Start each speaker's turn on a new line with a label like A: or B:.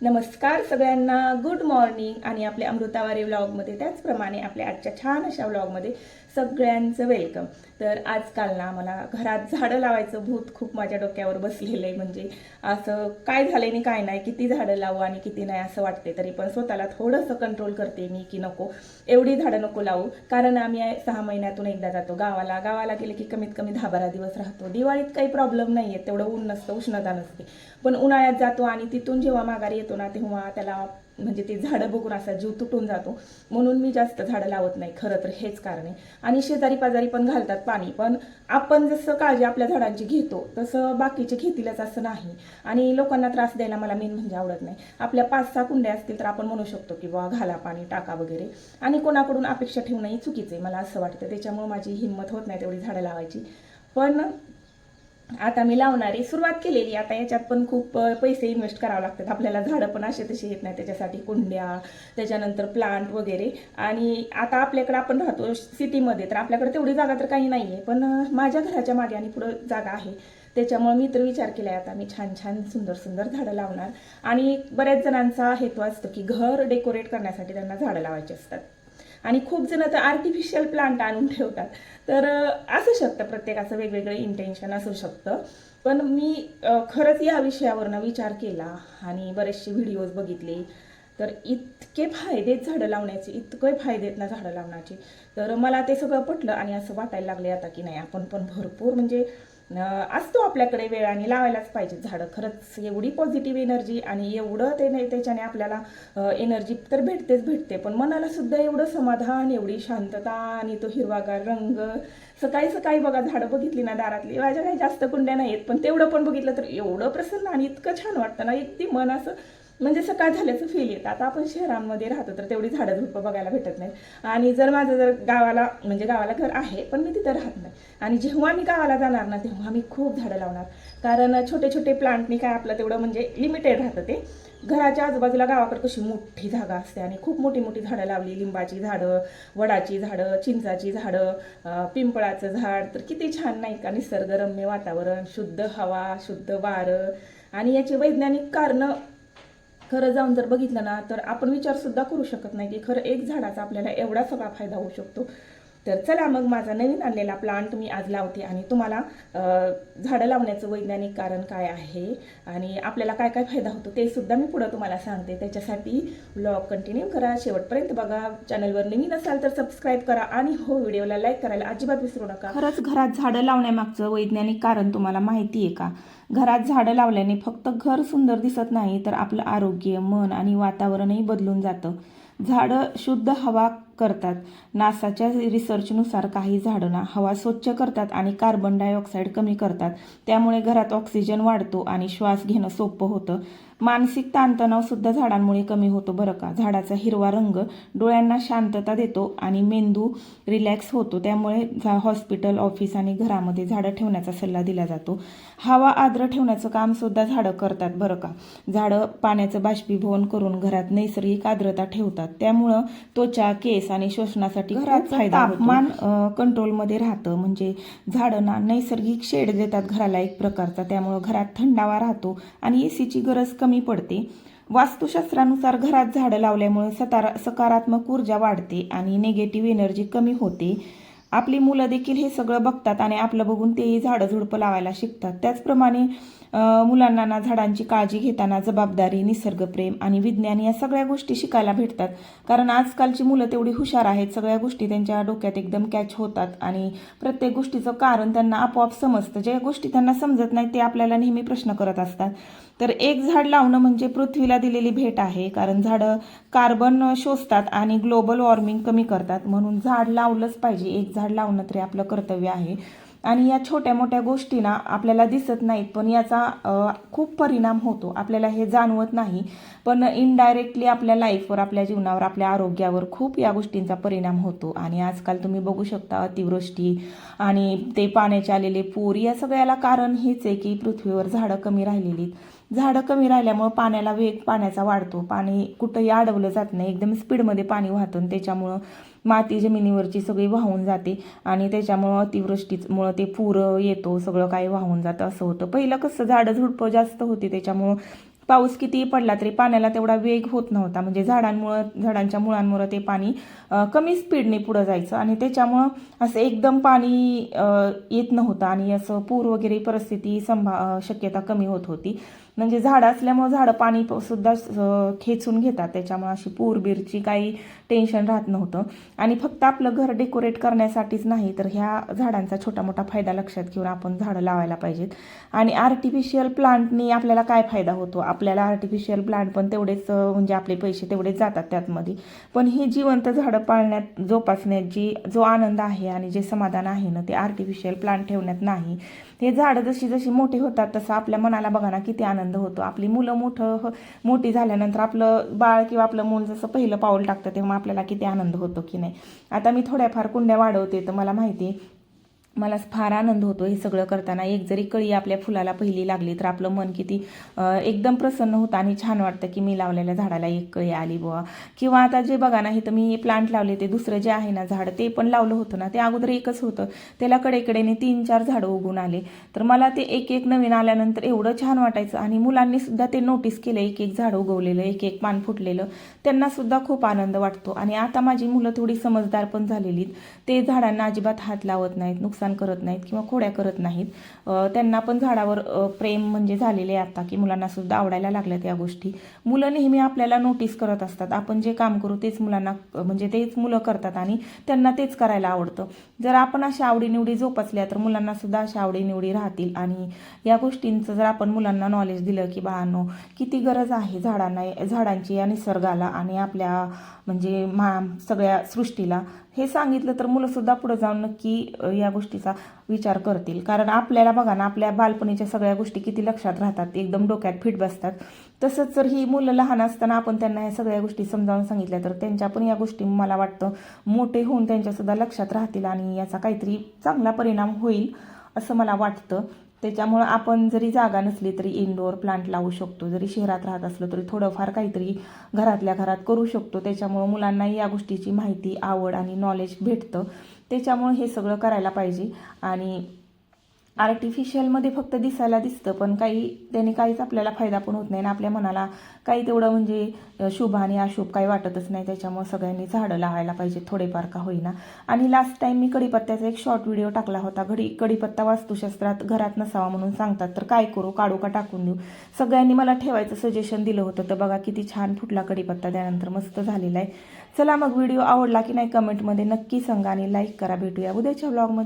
A: नमस्कार सगळ्यांना. Good morning आणि आपल्या अमृतावारी व्लॉगमध्ये त्याचप्रमाणे आपल्या आजच्या छान अशा व्लॉगमध्ये सगळ्यांचं वेलकम तर आजकाल ना मला घरात झाडं लावायचं भूत खूप माझ्या डोक्यावर बसलेलं आहे. म्हणजे असं काय झालं आणि काय नाही किती झाडं लावू आणि किती नाही असं वाटते तरी पण स्वतःला थोडंसं कंट्रोल करते मी की नको एवढी झाडं नको लावू. कारण आम्ही सहा महिन्यातून एकदा जातो गावाला. गावाला गेले की कमीत कमी दहा बारा दिवस राहतो. दिवाळीत काही प्रॉब्लेम नाही आहे तेवढं ऊन नसतं उष्णता नसते. पण उन्हाळ्यात जातो आणि तिथून जेव्हा माघारी येतो ना तेव्हा त्याला म्हणजे ते झाडं बघून असा जीव तुटून जातो. म्हणून मी जास्त झाडं लावत नाही खरं तर हेच कारण आहे. आणि शेजारी पाजारी पण घालतात पाणी पण आपण जसं काळजी आपल्या झाडांची घेतो तसं बाकीचे घेतीलच असं नाही. आणि लोकांना त्रास द्यायला मला मेन म्हणजे आवडत नाही. आपल्या पाच सहा कुंड्या असतील तर आपण म्हणू शकतो की बुवा घाला पाणी टाका वगैरे. आणि कोणाकडून अपेक्षा ठेवणंही चुकीचं आहे मला असं वाटतं. त्याच्यामुळे माझी हिंमत होत नाही तेवढी झाडं लावायची. पण आता मी लावणारी सुरुवात केलेली. आता याच्यात पण खूप पैसे इन्व्हेस्ट करावे लागतात. आपल्याला झाडं पण असे तसे येत नाही. त्याच्यासाठी कुंड्या त्याच्यानंतर प्लांट वगैरे. आणि आता आपल्याकडे आपण राहतो सिटीमध्ये तर आपल्याकडे तेवढी जागा तर काही नाही आहे पण माझ्या घराच्या मागे आणि पुढं जागा आहे. त्याच्यामुळे मी तर विचार केला आहे आता मी छान छान सुंदर सुंदर झाडं लावणार. आणि बऱ्याच जणांचा हेतू असतो की घर डेकोरेट करण्यासाठी त्यांना झाडं लावायची असतात. आणि खूप जण तर आर्टिफिशियल प्लांट आणून ठेवतात. तर असू शकतं प्रत्येकाचं वेगवेगळं इंटेन्शन असू शकतं. पण मी खरंच या विषयावरनं विचार केला आणि बरेचसे व्हिडिओज बघितले. तर इतके फायदे झाडं लावण्याचे इतके फायदे आहेत ना झाडं लावण्याचे. तर मला ते सगळं पटलं आणि असं वाटायला लागले आता की नाही आपण पण भरपूर म्हणजे असतो आपल्याकडे वेळ आणि लावायलाच पाहिजे झाडं. खरंच एवढी पॉझिटिव्ह एनर्जी आणि एवढं ते नाही त्याच्याने आपल्याला एनर्जी तर भेटतेच भेटते. पण मनाला सुद्धा एवढं समाधान एवढी शांतता आणि तो हिरवागार रंग. सकाळी सकाळी बघा झाडं बघितली ना दारातली. माझ्या काही जास्त कुंड्या नाही आहेत पण तेवढं पण बघितलं तर एवढं प्रसन्न आणि इतकं छान वाटतं ना. एक ती मन असं म्हणजे सकाळ झाल्याचं फील येतं. आता आपण शहरांमध्ये राहतो तर तेवढी झाडं झुडपं बघायला भेटत नाही आणि जर माझं जर गावाला म्हणजे गावाला घर आहे पण मी तिथं राहत नाही. आणि जेव्हा मी गावाला जाणार ना तेव्हा मी खूप झाडं लावणार. कारण छोटे छोटे प्लांटनी काय आपलं तेवढं म्हणजे लिमिटेड राहतं ते. घराच्या आजूबाजूला गावाकडे कशी मोठी जागा असते आणि खूप मोठी मोठी झाडं लावली. लिंबाची झाडं वडाची झाडं चिंचाची झाडं पिंपळाचं झाड. तर किती छान नाही का? निसर्गरम्य वातावरण शुद्ध हवा शुद्ध वारं. आणि याची वैज्ञानिक कारणं खरं जाऊन जर बघितलं ना तर आपण विचारसुद्धा करू शकत नाही की खरं एक झाडाचा आपल्याला एवढा सगळा फायदा होऊ शकतो. तर चला मग माझा नवीन आणलेला प्लांट मी आज लावते आणि तुम्हाला झाडं लावण्याचं वैज्ञानिक कारण काय आहे आणि आपल्याला काय काय फायदा होतो ते सुद्धा मी पुढं तुम्हाला सांगते. त्याच्यासाठी ब्लॉग कंटिन्यू करा. शेवटपर्यंत बघा. चॅनलवर नवीन असाल तर सबस्क्राईब करा आणि हो व्हिडिओला लाईक करायला अजिबात विसरू नका. खरंच घरात झाडं लावण्यामागचं वैज्ञानिक कारण तुम्हाला माहिती आहे का? घरात झाडं लावल्याने फक्त घर सुंदर दिसत नाही तर आपलं आरोग्य मन आणि वातावरणही बदलून जातं. झाडं शुद्ध हवा करतात. नासाच्या रिसर्चनुसार काही झाडांना हवा स्वच्छ करतात आणि कार्बन डायऑक्साईड कमी करतात. त्यामुळे घरात ऑक्सिजन वाढतो आणि श्वास घेणं सोपं होतं. मानसिक ताणतणावसुद्धा झाडांमुळे कमी होतो बरं का? झाडाचा हिरवा रंग डोळ्यांना शांतता देतो आणि मेंदू रिलॅक्स होतो. त्यामुळे झा हॉस्पिटल ऑफिस आणि घरामध्ये झाडं ठेवण्याचा सल्ला दिला जातो. हवा आर्द्र ठेवण्याचं कामसुद्धा झाडं करतात बरं का? झाडं पाण्याचं बाष्पीभवन करून घरात नैसर्गिक आर्द्रता ठेवतात. त्यामुळं त्वचा केस आणि श्वसनासाठी घरात फायदा तापमान कंट्रोलमध्ये राहतं. म्हणजे झाडं ना नैसर्गिक शेड देतात घराला एक प्रकारचा. त्यामुळं घरात थंडावा राहतो आणि एसीची गरज कमी पडते. वास्तुशास्त्रानुसार घरात झाडं लावल्यामुळे सतारा सकारात्मक ऊर्जा वाढते आणि निगेटिव्ह एनर्जी कमी होते. आपली मुलं देखील हे सगळं बघतात आणि आपलं बघून तेही झाडं झुडपं लावायला शिकतात. त्याचप्रमाणे मुलांना ना झाडांची काळजी घेताना जबाबदारी निसर्गप्रेम आणि विज्ञान या सगळ्या गोष्टी शिकायला भेटतात. कारण आजकालची मुलं तेवढी हुशार आहेत सगळ्या गोष्टी त्यांच्या डोक्यात एकदम कॅच होतात आणि प्रत्येक गोष्टीचं कारण त्यांना आपोआप समजतं. ज्या गोष्टी त्यांना समजत नाही ते आपल्याला नेहमी प्रश्न करत असतात. तर एक झाड लावणं म्हणजे पृथ्वीला दिलेली भेट आहे. कारण झाडं कार्बन शोषतात आणि ग्लोबल वॉर्मिंग कमी करतात. म्हणून झाड लावलंच पाहिजे एक झाड लावणं तरी आपलं कर्तव्य आहे. आणि या छोट्या मोठ्या गोष्टींना आपल्याला दिसत नाहीत पण याचा खूप परिणाम होतो. आपल्याला हे जाणवत नाही पण इनडायरेक्टली आपल्या लाईफवर आपल्या जीवनावर आपल्या आरोग्यावर खूप या गोष्टींचा परिणाम होतो. आणि आजकाल तुम्ही बघू शकता अतिवृष्टी आणि ते पाण्याचे आलेले पूर या सगळ्याला कारण हेच आहे की पृथ्वीवर झाडं कमी राहिलेली झाडं कमी राहिल्यामुळं पाण्याला वेग पाण्याचा वाढतो. पाणी कुठंही अडवलं जात नाही. एकदम स्पीडमध्ये पाणी वाहतं आणि त्याच्यामुळं माती जमिनीवरची सगळी वाहून जाते आणि त्याच्यामुळं अतिवृष्टीमुळं ते पूर येतो सगळं काही वाहून जातं असं होतं. पहिलं कसं झाडं झुडपं जास्त होती त्याच्यामुळं पाऊस कितीही पडला तरी पाण्याला तेवढा वेग होत नव्हता. म्हणजे झाडांमुळं झाडांच्या मुळांमुळं ते पाणी कमी स्पीडने पुढं जायचं आणि त्याच्यामुळं असं एकदम पाणी येत नव्हतं आणि असं पूर वगैरे परिस्थिती संभा शक्यता कमी होत होती. म्हणजे झाडं असल्यामुळं झाडं पाणी प- सुद्धा खेचून घेतात. त्याच्यामुळे अशी पूर बीरची काही टेन्शन राहत नव्हतं. आणि फक्त आपलं घर डेकोरेट करण्यासाठीच नाही तर ह्या झाडांचा छोटा मोठा फायदा लक्षात घेऊन आपण झाडं लावायला पाहिजेत. आणि आर्टिफिशियल प्लांटनी आपल्याला काय फायदा होतो? आपल्याला आर्टिफिशियल प्लांट पण तेवढेच म्हणजे आपले पैसे तेवढेच जातात त्यातमध्ये. पण ही जिवंत झाडं पाळण्यात जोपासण्यात जी जो आनंद आहे आणि जे समाधान आहे ना ते आर्टिफिशियल प्लांट ठेवण्यात नाही. हे झाडं जशी जशी मोठी होतात तसं आपल्या मनाला बघा ना किती आनंद आनंद होतो. आपली मुलं मोठं मोठी झाल्यानंतर आपलं बाळ किंवा आपलं मूल जसं पहिलं पाऊल टाकतं तेव्हा आपल्याला किती आनंद होतो की नाही. आता मी थोड्याफार कुंड्या वाढवते तर मला माहिती आहे मला फार आनंद होतो हे सगळं करताना. एक जरी कळी आपल्या फुलाला पहिली लागली तर आपलं मन किती एकदम प्रसन्न होतं आणि छान वाटतं की मी लावलेल्या झाडाला एक कळी आली बुवा. किंवा आता जे बघा ना इथं मी प्लांट लावले ते दुसरं जे आहे ना झाड ते पण लावलं होतं ना. ते अगोदर एकच होतं. त्याला कडेकडेने तीन चार झाडं उगून आले. तर मला ते एक एक नवीन आल्यानंतर एवढं छान वाटायचं आणि मुलांनी सुद्धा ते नोटीस केलं एक एक झाड उगवलेलं एक एक पान फुटलेलं. त्यांना सुद्धा खूप आनंद वाटतो. आणि आता माझी मुलं थोडी समजदार पण झालेली ते झाडांना अजिबात हात लावत नाहीत. नुकसान नुकसान करत नाहीत किंवा खोड्या करत नाहीत. त्यांना पण झाडावर प्रेम म्हणजे झालेले आहे आता की मुलांना सुद्धा आवडायला लागल्यात या गोष्टी. मुलं नेहमी आपल्याला नोटीस करत असतात. आपण जे काम करू तेच मुलांना म्हणजे तेच मुलं करतात आणि त्यांना तेच करायला आवडतं. जर आपण अशा आवडीनिवडी जोपासल्या तर मुलांना सुद्धा अशा आवडीनिवडी राहतील. आणि या गोष्टींचं जर आपण मुलांना नॉलेज दिलं की बाळांनो किती गरज आहे झाडांना झाडांची या निसर्गाला आणि आपल्या म्हणजे मा सगळ्या सृष्टीला हे सांगितलं तर मुलंसुद्धा पुढं पुढे जाऊन नक्की या गोष्टी गोष्टीचा विचार करतील. कारण आपल्याला बघा ना आपल्या बालपणीच्या सगळ्या गोष्टी किती लक्षात राहतात एकदम डोक्यात फिट बसतात. तसंच जर ही मुलं लहान असताना आपण त्यांना या सगळ्या गोष्टी समजावून सांगितल्या तर त्यांच्या पण या गोष्टी मला वाटतं मोठे होऊन त्यांच्यासुद्धा लक्षात राहतील आणि याचा काहीतरी चांगला परिणाम होईल असं मला वाटतं. त्याच्यामुळं आपण जरी जागा नसली तरी इनडोअर प्लांट लावू शकतो. जरी शहरात राहत असलो तरी थोडंफार काहीतरी घरातल्या घरात करू शकतो. त्याच्यामुळं मुलांना या गोष्टीची माहिती आवड आणि नॉलेज भेटतं. त्याच्यामुळे हे सगळं करायला पाहिजे. आणि आर्टिफिशियलमध्ये फक्त दिसायला दिसतं पण काही त्याने काहीच आपल्याला फायदा पण होत नाही. आणि आपल्या मनाला काही तेवढं म्हणजे शुभ आणि अशुभ काही वाटतच नाही. त्याच्यामुळे सगळ्यांनी झाडं लावायला पाहिजे थोडेफार का होईना. आणि लास्ट टाईम मी कडीपत्त्याचा एक शॉर्ट व्हिडिओ टाकला होता. घडी कडीपत्ता वास्तुशास्त्रात घरात नसावा म्हणून सांगतात. तर काय करू? काढू का टाकून देऊ? सगळ्यांनी मला ठेवायचं सजेशन दिलं होतं. तर बघा किती छान फुटला कडीपत्ता. त्यानंतर मस्त झालेला आहे. चला मग व्हिडिओ आवडला की नाही कमेंटमध्ये नक्की सांगा आणि लाईक करा. भेटूया उद्याच्या ब्लॉगमध्ये